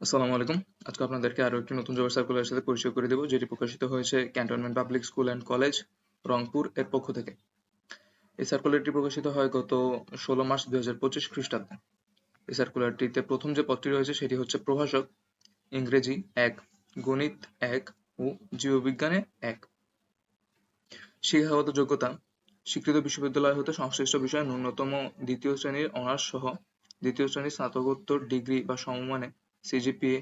আসসালামু আলাইকুম। আজকে আপনাদেরকে আরও একটি নতুন জবের সার্কুলারের সাথে পরিচয় করে দেবো, যেটি প্রকাশিত হয়েছে cantonment public school and college, Rangpur এর পক্ষ থেকে। এই সার্কুলারটি প্রকাশিত হয় গত ষোলো মার্চ দুই হাজার পঁচিশ খ্রিস্টাব্দে। এই সার্কুলারটিতে প্রথম যে পদটি রয়েছে, সেটি হচ্ছে প্রভাষক, ইংরেজি এক, গণিত এক ও জীববিজ্ঞানে এক। শিক্ষাগত যোগ্যতা, স্বীকৃত বিশ্ববিদ্যালয় হতে সংশ্লিষ্ট বিষয়ে ন্যূনতম দ্বিতীয় শ্রেণির অনার্স সহ দ্বিতীয় শ্রেণির স্নাতকোত্তর ডিগ্রি বা সমমানে সিজিপিএ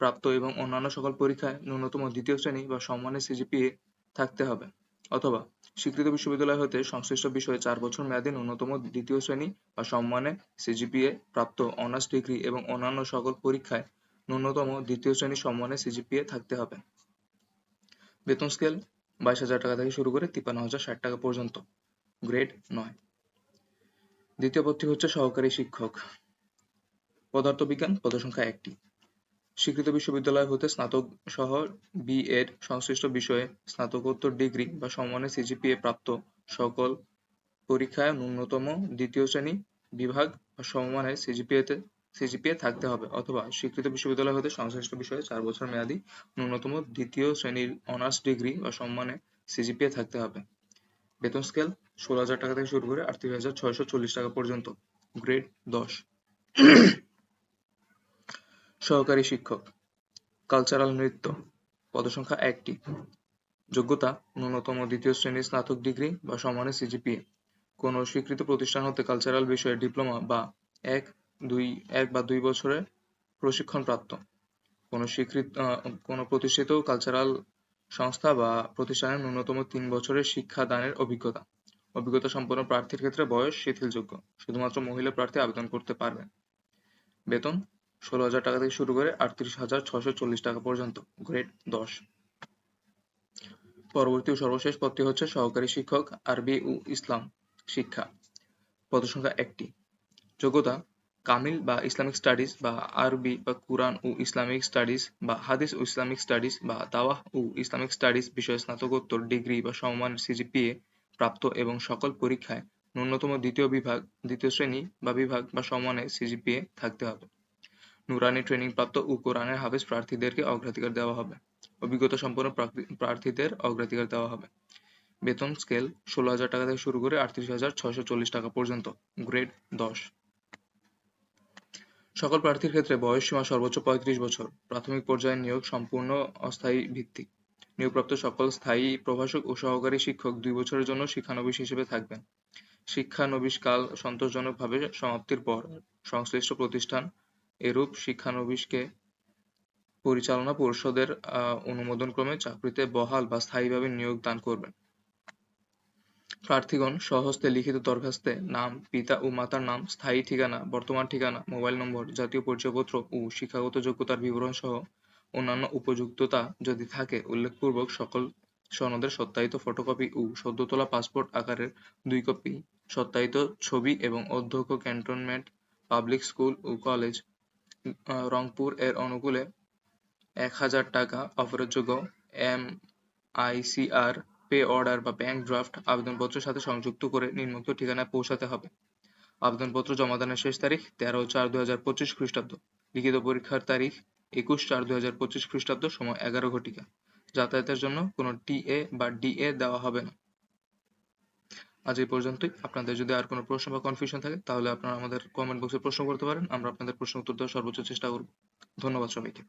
প্রাপ্ত এবং অন্যান্য সকল পরীক্ষায় ন্যূনতম দ্বিতীয় শ্রেণি বা সমমানের সিজিপিএ থাকতে হবে, অথবা স্বীকৃত বিশ্ববিদ্যালয় হতে সংশ্লিষ্ট বিষয়ে চার বছর মেয়াদী ন্যূনতম দ্বিতীয় শ্রেণি বা সমমানে সিজিপিএ প্রাপ্ত অনার্স ডিগ্রি এবং অন্যান্য সকল পরীক্ষায় ন্যূনতম দ্বিতীয় শ্রেণি সম্মানে সিজিপিএ থাকতে হবে। বেতন স্কেল বাইশ হাজার টাকা থেকে শুরু করে তিপ্পান্ন হাজার ষাট টাকা পর্যন্ত, গ্রেড নয়। দ্বিতীয় পদটি হচ্ছে সহকারী শিক্ষক। পদার্থবিজ্ঞান পদসংখ্যা একটি। স্বীকৃত বিশ্ববিদ্যালয় হতে স্নাতক সহ বি এড সংশ্লিষ্ট বিষয়ে স্নাতকোত্তর ডিগ্রি বা সমমানের সিজিপিএ প্রাপ্ত সকল পরীক্ষায় ন্যূনতম দ্বিতীয় শ্রেণি বিভাগ বা সমমানের সিজিপিএতে সিজিপিএ থাকতে হবে অথবা স্বীকৃত বিশ্ববিদ্যালয় হতে সংশ্লিষ্ট বিষয়ে চার বছর মেয়াদী ন্যূনতম দ্বিতীয় শ্রেণির অনার্স ডিগ্রি বা সম্মানে সিজিপিএ থাকতে হবে। বেতন স্কেল ষোলো হাজার টাকা থেকে শুরু করে আটত্রিশ হাজার ছয়শো চল্লিশ টাকা পর্যন্ত। গ্রেড দশ। সহকারী শিক্ষক। কালচারাল নৃত্য, পদসংখ্যা একটি। যোগ্যতা, ন্যূনতম দ্বিতীয় শ্রেণির স্নাতক ডিগ্রি বা সমানের সিজিপিএ। কোন স্বীকৃত প্রতিষ্ঠান হতে কালচারাল বিষয়ে ডিপ্লোমা বা এক, দুই, এক বা দুই বছরের প্রশিক্ষণ প্রাপ্ত। কোন স্বীকৃত কোন প্রতিষ্ঠিত কালচারাল সংস্থা বা প্রতিষ্ঠানের ন্যূনতম তিন বছরের শিক্ষাদানের অভিজ্ঞতা। অভিজ্ঞতা সম্পন্ন প্রার্থীর ক্ষেত্রে বয়স শিথিলযোগ্য, শুধুমাত্র মহিলা প্রার্থী আবেদন করতে পারবেন। বেতন ষোলো হাজার টাকা থেকে শুরু করে আটত্রিশ হাজার ছশো চল্লিশ টাকা পর্যন্ত গ্রেড দশ। পরবর্তী সর্বশেষ পদটি হচ্ছে সহকারী শিক্ষক, আরবি ও ইসলাম শিক্ষা। পদসংখ্যা একটি। যোগ্যতা, কামিল বা ইসলামিক স্টাডিজ বা আরবি বা কুরআন ও ইসলামিক স্টাডিজ বা হাদিস ও ইসলামিক স্টাডিজ বা দাওয়াহ ও ইসলামিক স্টাডিজ বিষয়ে স্নাতকোত্তর, ডিগ্রি বা সমমান সিজিপিএ প্রাপ্ত এবং সকল পরীক্ষায় ন্যূনতম দ্বিতীয় বিভাগ, দ্বিতীয় শ্রেণি বা বিভাগ বা সমানে সিজিপিএ থাকতে হবে। নুরানি ট্রেনিং প্রাপ্ত ও কোরআনের হাফেজ প্রার্থীদেরকে অগ্রাধিকার দেওয়া হবে। অভিজ্ঞতা সম্পন্ন প্রার্থীদের অগ্রাধিকার দেওয়া হবে। বেতন স্কেল ষোলো হাজার টাকা থেকে শুরু করে আটত্রিশ হাজার ছয়শো চল্লিশ টাকা পর্যন্ত। গ্রেড দশ। সকল প্রার্থীর ক্ষেত্রে বয়স সীমা সর্বোচ্চ পঁয়ত্রিশ বছর। প্রাথমিক পর্যায়ে নিয়োগ সম্পূর্ণ অস্থায়ী ভিত্তিক। নিয়োগপ্রাপ্ত সকল স্থায়ী প্রভাষক ও সহকারী শিক্ষক দুই বছরের জন্য শিক্ষানবিশ হিসেবে থাকবেন। শিক্ষানবিশ কাল সন্তোষজনকভাবে সমাপ্তির পর সংশ্লিষ্ট প্রতিষ্ঠান এরূপ শিক্ষানবিশকে পরিচালনা পরিষদের অনুমোদনক্রমে চাকরিতে বহাল বা স্থায়ীভাবে নিয়োগ দান করবেন। প্রার্থীগণ স্বহস্তে লিখিত দরখাস্তে নাম, পিতা ও মাতার নাম, স্থায়ী ঠিকানা, বর্তমান ঠিকানা, মোবাইল নম্বর, জাতীয় পরিচয়পত্র ও শিক্ষাগত যোগ্যতার বিবরণ সহ অন্যান্য উপযুক্ততা যদি থাকে, উল্লেখপূর্বক সকল সনদের সত্যায়িত ফটোকপি ও সদ্য তোলা পাসপোর্ট আকারের দুই কপি, সত্যায়িত ছবি এবং অধ্যক্ষ ক্যান্টনমেন্ট, পাবলিক স্কুল ও কলেজ রংপুর এর অনুকূলে এক হাজার টাকা অফারযোগ্য এম আইসিআর পে অর্ডার বা ব্যাংক ড্রাফট আবেদনপত্রের সাথে সংযুক্ত করে নিম্নোক্ত ঠিকানায় পৌঁছাতে হবে। আবেদনপত্র জমা জমাদানের শেষ তারিখ তেরো চার দুই হাজার পঁচিশ খ্রিস্টাব্দ। লিখিত পরীক্ষার তারিখ একুশ চার দুই হাজার পঁচিশ খ্রিস্টাব্দ সময় এগারো ঘটিকা। যাতায়াতের জন্য কোনো টিএ বা ডিএ দেওয়া হবে না। আজ এই পর্যন্তই। আপনাদের যদি আর কোনো প্রশ্ন বা কনফিউশন থাকে, তাহলে আপনারা আমাদের কমেন্ট বক্সে প্রশ্ন করতে পারেন। আমরা আপনাদের প্রশ্ন উত্তর দেওয়ার সর্বোচ্চ চেষ্টা করব। ধন্যবাদ সবাইকে।